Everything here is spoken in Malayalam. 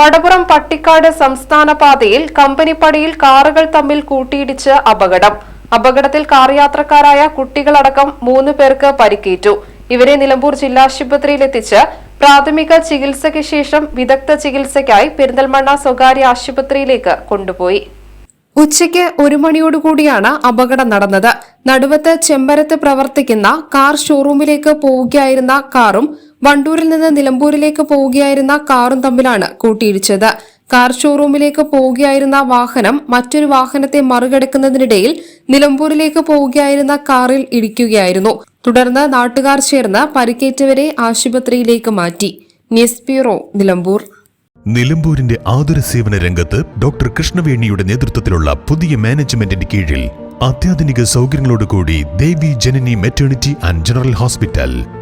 വടപുറം പട്ടിക്കാട് സംസ്ഥാന പാതയിൽ കമ്പനിപ്പടിയിൽ കാറുകൾ തമ്മിൽ കൂട്ടിയിടിച്ച് അപകടം. അപകടത്തിൽ കാർ യാത്രക്കാരായ കുട്ടികളടക്കം മൂന്ന് പേർക്ക് പരിക്കേറ്റു. ഇവരെ നിലമ്പൂർ ജില്ലാശുപത്രിയിലെത്തിച്ച് പ്രാഥമിക ചികിത്സയ്ക്ക് ശേഷം വിദഗ്ധ ചികിത്സയ്ക്കായി പെരിന്തൽമണ്ണ സ്വകാര്യ ആശുപത്രിയിലേക്ക് കൊണ്ടുപോയി. ഉച്ചയ്ക്ക് ഒരു മണിയോടുകൂടിയാണ് അപകടം നടന്നത്. നടുവത്ത് ചെമ്പരത്ത് പ്രവർത്തിക്കുന്ന കാർ ഷോറൂമിലേക്ക് പോവുകയായിരുന്ന കാറും വണ്ടൂരിൽ നിന്ന് നിലമ്പൂരിലേക്ക് പോവുകയായിരുന്ന കാറും തമ്മിലാണ് കൂട്ടിയിടിച്ചത്. കാർ ഷോറൂമിലേക്ക് പോവുകയായിരുന്ന വാഹനം മറ്റൊരു വാഹനത്തെ മറികടക്കുന്നതിനിടയിൽ നിലമ്പൂരിലേക്ക് പോവുകയായിരുന്ന കാറിൽ ഇടിക്കുകയായിരുന്നു. തുടർന്ന് നാട്ടുകാർ ചേർന്ന് പരിക്കേറ്റവരെ ആശുപത്രിയിലേക്ക് മാറ്റി. News bureau Nilambur. നിലമ്പൂരിന്റെ ആതുര സേവന രംഗത്ത് ഡോക്ടർ കൃഷ്ണവേണിയുടെ നേതൃത്വത്തിലുള്ള പുതിയ മാനേജ്മെന്റിന്റെ കീഴിൽ അത്യാധുനിക സൗകര്യങ്ങളോടുകൂടി Devi Janani maternity and general hospital